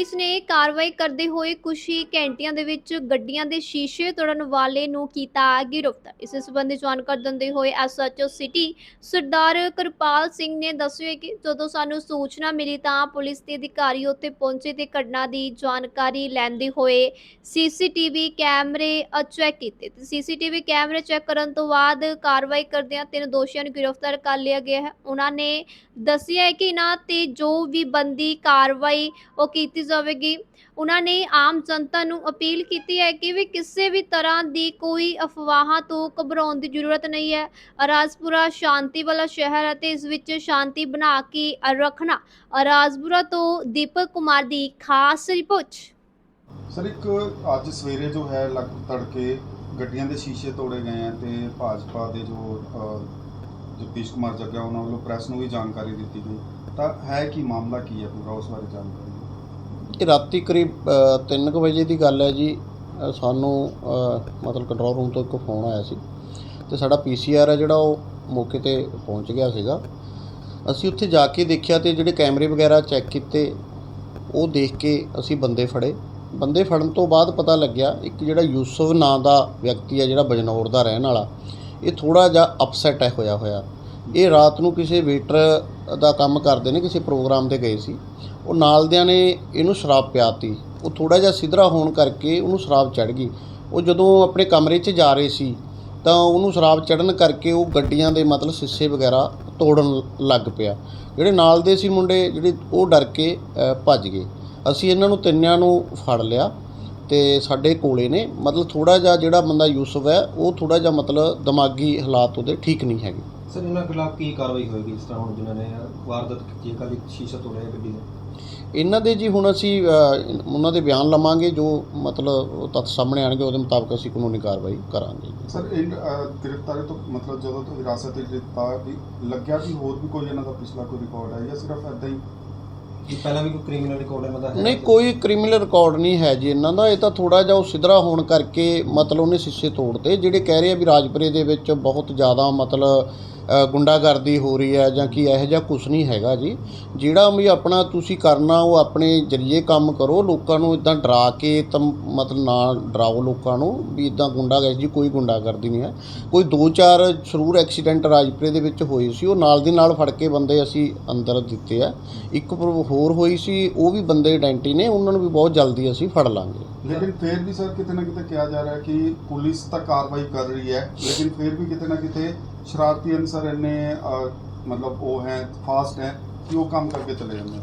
Police ਨੇ ਕਾਰਵਾਈ ਕਰਦੇ ਹੋਏ ਕੁਝ ਹੀ ਘੰਟਿਆਂ ਦੇ ਵਿੱਚ ਗੱਡੀਆਂ ਦੇ ਸ਼ੀਸ਼ੇ ਤੋੜਨ ਵਾਲੇ ਨੂੰ ਕੀਤਾ ਗ੍ਰਿਫਤਾਰ। ਇਸ ਸੰਬੰਧੀ ਜਾਣਕਾਰੀ ਦਿੰਦੇ ਹੋਏ ਐਸਐਚਓ ਸਿਟੀ ਸਰਦਾਰ ਕਿਰਪਾਲ ਸਿੰਘ ਨੇ ਦੱਸਿਆ ਕਿ ਜਦੋਂ ਸਾਨੂੰ ਸੂਚਨਾ ਮਿਲੀ ਤਾਂ ਪੁਲਿਸ ਦੇ ਅਧਿਕਾਰੀ ਉੱਥੇ ਪਹੁੰਚੇ ਤੇ ਘਟਨਾ ਦੀ ਜਾਣਕਾਰੀ ਲੈਂਦੇ ਹੋਏ ਸੀਸੀਟੀਵੀ ਕੈਮਰੇ ਚੈੱਕ ਕੀਤੇ। ਤੇ ਸੀਸੀਟੀਵੀ ਕੈਮਰੇ ਚੈੱਕ ਕਰਨ ਤੋਂ ਬਾਅਦ ਕਾਰਵਾਈ ਕਰਦਿਆਂ ਤਿੰਨ ਦੋਸ਼ੀਆਂ ਨੂੰ ਗ੍ਰਿਫਤਾਰ ਕਰ ਲਿਆ ਗਿਆ ਹੈ। ਉਹਨਾਂ ਨੇ ਦੱਸਿਆ ਹੈ ਕਿ ਇਹਨਾਂ ਤੇ ਜੋ ਵੀ ਬੰਦੀ ਕਾਰਵਾਈ ਉਹ ਕੀਤੀ ਜਾਵੇਗੀ ਉਹਨਾਂ ਨੇ ਆਮ ਜਨਤਾ ਨੂੰ ਅਪੀਲ ਕੀਤੀ ਹੈ ਕਿ ਵੀ ਕਿਸੇ ਵੀ ਤਰ੍ਹਾਂ ਦੀ ਕੋਈ ਅਫਵਾਹਾਂ ਤੋਂ ਘਬਰਾਉਣ ਦੀ ਜ਼ਰੂਰਤ ਨਹੀਂ ਹੈ। ਰਾਜਪੁਰਾ ਸ਼ਾਂਤੀ ਵਾਲਾ ਸ਼ਹਿਰ ਹੈ ਤੇ ਇਸ ਵਿੱਚ ਸ਼ਾਂਤੀ ਬਣਾ ਕੇ ਰੱਖਣਾ। ਰਾਜਪੁਰਾ ਤੋਂ ਦੀਪਕ ਕੁਮਾਰ ਦੀ ਖਾਸ ਰਿਪੋਰਟ। ਸਰ, ਇੱਕ ਅੱਜ ਸਵੇਰੇ ਜੋ ਹੈ ਲਗ ਤੜਕੇ ਗੱਡੀਆਂ ਦੇ ਸ਼ੀਸ਼ੇ ਤੋੜੇ ਗਏ ਆ ਤੇ ਭਾਜਪਾ ਦੇ ਜੋ ਜਗਦੀਸ਼ ਕੁਮਾਰ ਜੱਗਾ, ਉਹਨਾਂ ਵੱਲੋਂ ਪ੍ਰੈਸ ਨੂੰ ਵੀ ਜਾਣਕਾਰੀ ਦਿੱਤੀ ਗਈ। ਤਾਂ ਹੈ ਕੀ ਮਾਮਲਾ ਕੀ ਹੈ ਪੂਰਾ, ਉਸ ਬਾਰੇ ਜਾਣਕਾਰੀ? ਇਹ ਰਾਤੀ ਕਰੀਬ 3:00 ਵਜੇ ਦੀ ਗੱਲ ਹੈ ਜੀ। ਸਾਨੂੰ ਮਤਲਬ ਕੰਟਰੋਲ ਰੂਮ ਤੋਂ ਇੱਕ ਫੋਨ ਆਇਆ ਸੀ ਤੇ ਸਾਡਾ ਪੀਸੀਆਰ ਹੈ ਜਿਹੜਾ ਉਹ ਮੌਕੇ ਤੇ ਪਹੁੰਚ ਗਿਆ ਸੀਗਾ। ਅਸੀਂ ਉੱਥੇ ਜਾ ਕੇ ਦੇਖਿਆ ਤੇ ਜਿਹੜੇ ਕੈਮਰੇ ਵਗੈਰਾ ਚੈੱਕ ਕੀਤੇ, ਉਹ ਦੇਖ ਕੇ ਅਸੀਂ ਬੰਦੇ ਫੜੇ। ਬੰਦੇ ਫੜਨ ਤੋਂ ਬਾਅਦ ਪਤਾ ਲੱਗਿਆ, ਇੱਕ ਜਿਹੜਾ ਯੂਸਫ ਨਾਂ ਦਾ ਵਿਅਕਤੀ ਹੈ ਜਿਹੜਾ ਬਜਨੌਰ ਦਾ ਰਹਿਣ ਵਾਲਾ, ਇਹ ਥੋੜਾ ਜਿਹਾ ਅਪਸੈਟ ਹੈ, ਹੋਇਆ ਹੋਇਆ। ਇਹ ਰਾਤ ਨੂੰ ਕਿਸੇ ਵੇਟਰ ਦਾ ਕੰਮ ਕਰਦੇ ਨੇ, ਕਿਸੇ ਪ੍ਰੋਗਰਾਮ ਤੇ ਗਏ ਸੀ। ਉਹ ਨਾਲਦਿਆਂ ਨੇ ਇਹਨੂੰ ਸ਼ਰਾਬ ਪਿਆਤੀ। ਉਹ ਥੋੜਾ ਜਿਹਾ ਸਿਧਰਾ ਹੋਣ ਕਰਕੇ ਉਹਨੂੰ ਸ਼ਰਾਬ ਚੜ ਗਈ। ਉਹ ਜਦੋਂ ਆਪਣੇ ਕਮਰੇ 'ਚ ਜਾ ਰਹੇ ਸੀ, ਤਾਂ ਉਹਨੂੰ ਸ਼ਰਾਬ ਚੜਨ ਕਰਕੇ ਉਹ ਗੱਡੀਆਂ ਦੇ ਮਤਲਬ ਸਿੱਸੇ ਵਗੈਰਾ ਤੋੜਨ ਲੱਗ ਪਿਆ। ਜਿਹੜੇ ਨਾਲ ਦੇ ਸੀ ਮੁੰਡੇ, ਜਿਹੜੇ ਉਹ ਡਰ ਕੇ ਭੱਜ ਗਏ। ਅਸੀਂ ਇਹਨਾਂ ਨੂੰ ਤਿੰਨਿਆਂ ਨੂੰ ਫੜ ਲਿਆ ਤੇ ਸਾਡੇ ਕੋਲੇ ਨੇ। ਮਤਲਬ ਥੋੜਾ ਜਿਹਾ ਜਿਹੜਾ ਬੰਦਾ ਯੂਸਫ ਹੈ, ਉਹ ਥੋੜਾ ਜਿਹਾ ਮਤਲਬ ਦਿਮਾਗੀ ਹਾਲਾਤ ਉਹਦੇ ਠੀਕ ਨਹੀਂ ਹੈਗੇ। ਸਰ, ਇਹਨਾਂ ਖਿਲਾਫ ਕੀ ਕਾਰਵਾਈ ਹੋਏਗੀ ਇਸ ਤਰ੍ਹਾਂ ਹੁਣ ਜਿਨ੍ਹਾਂ ਨੇ ਵਾਰਦਾਤ ਕੀਤੀ ਹੈ? ਕੱਲ ਸ਼ੀਸ਼ਾ ਤੋੜਿਆ ਗੱਡੀ ਦਾ। ਇਹਨਾਂ ਦੇ ਜੀ ਹੁਣ ਅਸੀਂ ਉਹਨਾਂ ਦੇ ਬਿਆਨ ਲਵਾਂਗੇ ਜੋ ਮਤਲਬ ਤੱਥ ਸਾਹਮਣੇ ਆਣਗੇ ਉਹਦੇ ਮੁਤਾਬਕ ਅਸੀਂ ਕਾਨੂੰਨੀ ਕਾਰਵਾਈ ਕਰਾਂਗੇ ਸਰ ਇਹ ਗ੍ਰਿਫਤਾਰੀ ਤੋਂ ਮਤਲਬ ਜਦੋਂ ਤੋਂ ਹਿਰਾਸਤ ਵਿੱਚ ਲਿੱਤਾ ਵੀ ਲੱਗਿਆ ਵੀ ਹੋਰ ਵੀ ਕੋਈ ਇਹਨਾਂ ਦਾ ਪਿਛਲਾ ਕੋਈ ਰਿਕਾਰਡ ਹੈ ਜਾਂ ਸਿਰਫ ਐਦਾਂ ਹੀ ਕੀ ਪਹਿਲਾਂ ਵੀ ਕੋਈ ਕ੍ਰਿਮੀਨਲ ਰਿਕਾਰਡ ਇਹਨਾਂ ਦਾ ਹੈ? ਨਹੀਂ ਕੋਈ ਕ੍ਰਿਮੀਨਲ ਰਿਕਾਰਡ ਨਹੀਂ ਹੈ ਜੀ ਇਹਨਾਂ ਦਾ। ਇਹ ਤਾਂ ਥੋੜਾ ਜਿਹਾ ਉਹ ਸਿਧਰਾ ਹੋਣ ਕਰਕੇ ਮਤਲਬ ਉਹਨੇ ਸ਼ੀਸ਼ੇ ਤੋੜਤੇ ਜਿਹੜੇ ਕਹਿ ਰਹੇ ਆ ਵੀ ਰਾਜਪੁਰੇ ਦੇ ਵਿੱਚ ਬਹੁਤ ਜ਼ਿਆਦਾ ਮਤਲਬ ਗੁੰਡਾਗਰਦੀ ਹੋ ਰਹੀ ਹੈ ਜਾਂ ਕੀ, ਇਹੋ ਜਿਹਾ ਕੁਝ ਨਹੀਂ ਹੈਗਾ ਜੀ। ਜਿਹੜਾ ਵੀ ਆਪਣਾ ਤੁਸੀਂ ਕਰਨਾ, ਉਹ ਆਪਣੇ ਜਰੀਏ ਕੰਮ ਕਰੋ। ਲੋਕਾਂ ਨੂੰ ਇਦਾਂ ਡਰਾ ਕੇ ਤਾਂ ਮਤਲਬ ਨਾ ਡਰਾਓ ਲੋਕਾਂ ਨੂੰ ਵੀ ਇਦਾਂ ਗੁੰਡਾਗਰਦੀ ਕੋਈ ਗੁੰਡਾਗਰਦੀ ਨਹੀਂ ਹੈ। ਕੋਈ ਦੋ ਚਾਰ ਸ਼ਰੂਰ ਐਕਸੀਡੈਂਟ ਰਾਜਪੁਰੇ ਦੇ ਵਿੱਚ ਹੋਏ ਸੀ, ਉਹ ਨਾਲ ਦੀ ਨਾਲ ਫੜ ਕੇ ਬੰਦੇ ਅਸੀਂ ਅੰਦਰ ਦਿੱਤੇ ਆ। ਇੱਕ ਹੋਰ ਹੋਈ ਸੀ, ਉਹ ਵੀ ਬੰਦੇ ਆਇਡੈਂਟੀ ਨੇ, ਉਹਨਾਂ ਨੂੰ ਵੀ ਬਹੁਤ ਜਲਦੀ ਅਸੀਂ ਫੜ ਲਾਂਗੇ। ਲੇਕਿਨ ਫਿਰ ਵੀ ਸਰ ਕਿਤੇ ਨਾ ਕਿਤੇ ਕਿਹਾ ਜਾ ਰਿਹਾ ਕਿ ਪੁਲਿਸ ਤਾਂ ਕਾਰਵਾਈ ਕਰ ਰਹੀ ਹੈ, ਲੇਕਿਨ ਫਿਰ ਵੀ ਕਿਤੇ ਨਾ ਕਿਤੇ ਸ਼ਰਾਰਤੀ ਅਨਸਰ ਇੰਨੇ ਅ, ਮਤਲਬ ਉਹ ਹੈ ਫਾਸਟ ਹੈ ਕਿ ਉਹ ਕੰਮ ਕਰਕੇ ਚਲੇ ਜਾਂਦੇ ਹੈ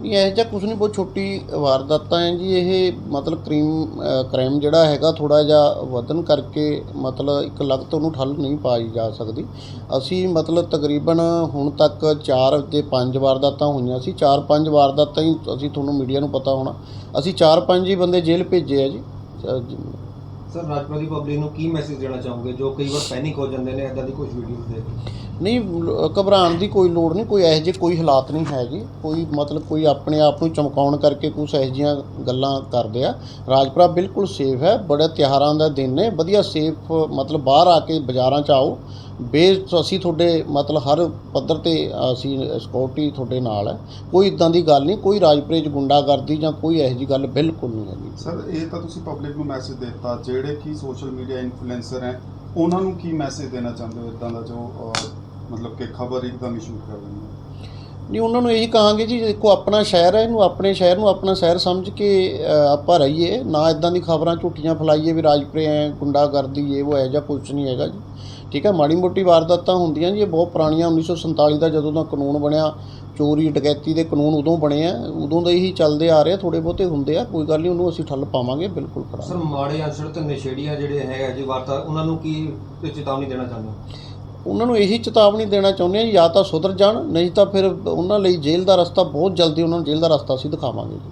ਨਹੀਂ ਇਹ ਜਿਹਾ ਕੁਝ ਨਹੀਂ ਬਹੁਤ ਛੋਟੀ ਵਾਰਦਾਤਾਂ ਹੈ ਜੀ ਇਹ ਮਤਲਬ ਕ੍ਰਾਈਮ ਕ੍ਰਾਈਮ ਜਿਹੜਾ ਹੈਗਾ ਥੋੜਾ ਜਿਹਾ ਵਧਨ ਕਰਕੇ ਮਤਲਬ ਇੱਕ ਲਗਤ ਉਹਨੂੰ ਠੱਲ ਨਹੀਂ ਪਾਈ ਜਾ ਸਕਦੀ। ਅਸੀਂ ਮਤਲਬ ਤਕਰੀਬਨ ਹੁਣ ਤੱਕ 4 ਤੇ 5 ਵਾਰਦਾਤਾਂ ਹੋਈਆਂ ਸੀ। 4-5 ਵਾਰਦਾਤਾਂ ਹੀ ਅਸੀਂ ਤੁਹਾਨੂੰ ਮੀਡੀਆ ਨੂੰ ਪਤਾ ਹੋਣਾ। ਅਸੀਂ 4-5 ਹੀ ਬੰਦੇ ਜੇਲ੍ਹ ਭੇਜੇ ਆ ਜੀ। ਅ, ਜ- ਸਰ ਰਾਜਪੁਰਾ ਦੀ ਪਬਲਿਕ ਨੂੰ ਕੀ ਮੈਸੇਜ ਦੇਣਾ ਚਾਹੋਗੇ? ਜੋ ਕਈ ਵਾਰ ਪੈਨਿਕ ਹੋ ਜਾਂਦੇ ਨੇ ਇਦਾਂ ਦੀ ਕੁਝ ਵੀਡੀਓਜ਼ ਦੇਖ ਕੇ। ਨਹੀਂ ਘਬਰਾਉਣ ਦੀ ਕੋਈ ਲੋੜ ਨਹੀਂ ਕੋਈ ਇਹੋ ਜਿਹੇ ਕੋਈ ਹਾਲਾਤ ਨਹੀਂ ਹੈਗੇ। ਕੋਈ ਮਤਲਬ ਕੋਈ ਆਪਣੇ ਆਪ ਨੂੰ ਚਮਕਾਉਣ ਕਰਕੇ ਕੁਛ ਇਹੋ ਜਿਹੀਆਂ ਗੱਲਾਂ ਕਰਦੇ ਆ। ਰਾਜਪੁਰਾ ਬਿਲਕੁਲ ਸੇਫ ਹੈ ਬੜੇ ਤਿਉਹਾਰਾਂ ਦਾ ਦਿਨ ਨੇ ਵਧੀਆ ਸੇਫ ਮਤਲਬ ਬਾਹਰ ਆ ਕੇ ਬਾਜ਼ਾਰਾਂ 'ਚ ਆਓ। ਬੇਸ ਅਸੀਂ ਤੁਹਾਡੇ ਮਤਲਬ ਹਰ ਪੱਧਰ ਤੇ ਅਸੀਂ ਸਿਕਿਉਰਿਟੀ ਤੁਹਾਡੇ ਨਾਲ ਹੈ। ਕੋਈ ਇਦਾਂ ਦੀ ਗੱਲ ਨਹੀਂ ਕੋਈ ਰਾਜਪੁਰੇ 'ਚ ਗੁੰਡਾਗਰਦੀ ਜਾਂ ਕੋਈ ਇਹੋ ਜਿਹੀ ਗੱਲ ਬਿਲਕੁਲ ਨਹੀਂ ਹੈਗੀ। ਸਰ ਇਹ ਤਾਂ ਤੁਸੀਂ ਪਬਲਿਕ ਨੂੰ ਮੈਸੇਜ ਦਿੱਤਾ ਜਿਹੜੇ ਜਿਹੜੇ ਕਿ ਸੋਸ਼ਲ ਮੀਡੀਆ ਇਨਫਲੂਐਂਸਰ ਹੈ, ਉਹਨਾਂ ਨੂੰ ਕੀ ਮੈਸੇਜ ਦੇਣਾ ਚਾਹੁੰਦੇ ਹੋ ਇਦਾਂ ਦਾ ਜੋ ਮਤਲਬ ਕਿ ਖਬਰ ਇੱਕਦਮ ਹੀ ਸ਼ੂਟ ਕਰ ਰਹੇ ਨੇ? ਨਹੀਂ, ਉਹਨਾਂ ਨੂੰ ਇਹੀ ਕਹਾਂਗੇ ਜੀ, ਦੇਖੋ, ਆਪਣਾ ਸ਼ਹਿਰ ਹੈ, ਇਹਨੂੰ ਆਪਣੇ ਸ਼ਹਿਰ ਨੂੰ ਆਪਣਾ ਸ਼ਹਿਰ ਸਮਝ ਕੇ ਆਪਾਂ ਰਹੀਏ। ਨਾ ਇਦਾਂ ਦੀ ਖਬਰਾਂ ਝੂਠੀਆਂ ਫੈਲਾਈਏ ਵੀ ਰਾਜਪੁਰੇ ਐ ਗੁੰਡਾਗਰਦੀ, ਇਹ ਉਹ ਹੈ ਜਾਂ ਕੁਝ ਨਹੀਂ ਹੈਗਾ ਜੀ। ਠੀਕ ਹੈ, ਮਾੜੀ ਮੋਟੀ ਵਾਰਦਾਤਾਂ ਹੁੰਦੀਆਂ ਜੀ, ਇਹ ਬਹੁਤ ਪੁਰਾਣੀਆਂ 1947 ਦਾ ਜਦੋਂ ਦਾ ਕਾਨੂੰਨ ਬਣਿਆ, ਚੋਰੀ, ਡਕੈਤੀ ਦੇ ਕਾਨੂੰਨ ਉਦੋਂ ਬਣੇ ਆ, ਉਦੋਂ ਦੇ ਹੀ ਚੱਲਦੇ ਆ ਰਹੇ ਆ ਥੋੜੇ ਬਹੁਤੇ ਹੁੰਦੇ ਆ, ਕੋਈ ਗੱਲ ਨਹੀਂ, ਉਹਨੂੰ ਅਸੀਂ ਠੱਲ ਪਾਵਾਂਗੇ, ਬਿਲਕੁਲ ਸਰ, ਮਾੜੇ ਅਨਸਰ ਤੇ ਨਸ਼ੇੜੀਆਂ ਜਿਹੜੇ ਹੈਗਾ ਜੀ, ਵਾਰਤਾ, ਉਹਨਾਂ ਨੂੰ ਕੀ ਚੇਤਾਵਨੀ ਦੇਣਾ ਚਾਹੁੰਦੇ ਹੋ? ਉਹਨਾਂ ਨੂੰ ਇਹੀ ਚੇਤਾਵਨੀ ਦੇਣਾ ਚਾਹੁੰਦੇ ਆ ਜਾਂ ਤਾਂ ਸੁਧਰ ਜਾਣ, ਨਹੀਂ ਤਾਂ ਫਿਰ ਉਹਨਾਂ ਲਈ ਜੇਲ੍ਹ ਦਾ ਰਸਤਾ ਬਹੁਤ ਜਲਦੀ ਉਹਨਾਂ ਨੂੰ ਜੇਲ੍ਹ ਦਾ ਰਸਤਾ ਅਸੀਂ ਦਿਖਾਵਾਂਗੇ ਜੀ।